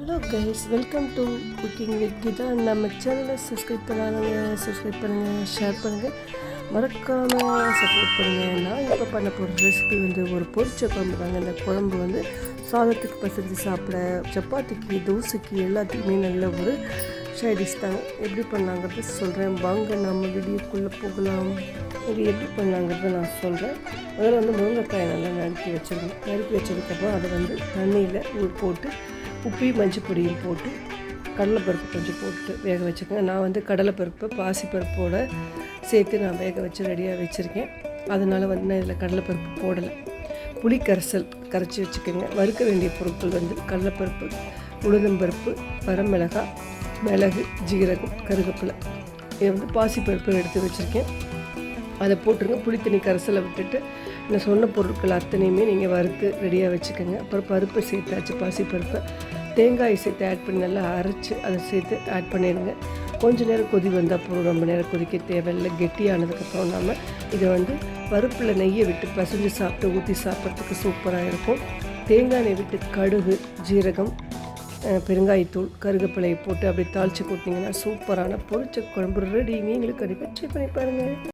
Hello guys welcome to cooking with Geetha நம்ம சேனலை subscribe பண்ணாதவங்க சப்ஸ்கிரைப் பண்ணுங்கள் ஷேர் பண்ணுங்கள் மறக்காமல் சப்போர்ட் பண்ணுங்கள் நான் இப்போ பண்ண போகிற ரெசிபி வந்து ஒரு பொரிச்ச குழம்பு தாங்க. இந்த குழம்பு வந்து சாதத்துக்கு பசஞ்சு சாப்பிட சப்பாத்திக்கு தோசைக்கு எல்லாத்துக்குமே நல்ல ஒரு சைடிஷ் தாங்க. எப்படி பண்ணாங்கிறது சொல்கிறேன் வாங்க நம்ம வீடியோக்குள்ளே போகலாம். இது எப்படி பண்ணலாங்கிறத நான் சொல்கிறேன் அதில் வந்து முருங்கைக்காயை நல்லா நறுக்கி வச்சிருக்கேன் நறுக்கி வச்சதுக்கப்புறம் அதை வந்து தண்ணியில் போட்டு உப்பி மஞ்சள் போட்டு கடலைப்பருப்பு கொஞ்சம் போட்டு வேக வச்சுக்கோங்க. நான் வந்து கடலைப்பருப்பு பாசிப்பருப்போடு சேர்த்து நான் வேக வச்சு ரெடியாக வச்சுருக்கேன். அதனால் வந்து நான் இதில் கடலைப்பருப்பு போடலை. புளி கரைசல் கரைச்சி வச்சுக்கோங்க. வறுக்க வேண்டிய பொருட்கள் வந்து கடலைப்பருப்பு உளுந்தம்பருப்பு வரமிளகாய் மிளகு ஜீரகம் கருவேப்பிலை இதை வந்து பாசிப்பருப்பு எடுத்து வச்சுருக்கேன். அதை போட்டுருங்க. புளித்தண்ணி கரைசலை விட்டுட்டு நான் சொன்ன பொருட்கள் அத்தனையுமே நீங்கள் வறுத்து ரெடியாக வச்சுக்கோங்க. அப்புறம் பருப்பை சேர்த்தாச்சு பாசிப்பருப்பை. தேங்காய் சேர்த்து ஆட் பண்ணி நல்லா அரைச்சி அதை சேர்த்து ஆட் பண்ணிடுங்க. கொஞ்ச நேரம் கொதி வந்தால் போதும். ரொம்ப நேரம் கொதிக்க தேவையில்லை. கெட்டியானதுக்கப்புறம் நாம் இதை வந்து பருப்பில் நெய்யை விட்டு பசஞ்சு சாப்பிட்டு ஊற்றி சாப்பிட்றதுக்கு சூப்பராக இருக்கும். தேங்காய் எண்ணெய் விட்டு கடுகு ஜீரகம் பெருங்காயத்தூள் கருவேப்பிலையை போட்டு அப்படியே தாளித்து கொட்டிங்கன்னா சூப்பரான பொரிச்ச குழம்பு ரெடி நீங்களும் கண்டிப்பாக ட்ரை பண்ணி பாருங்கள்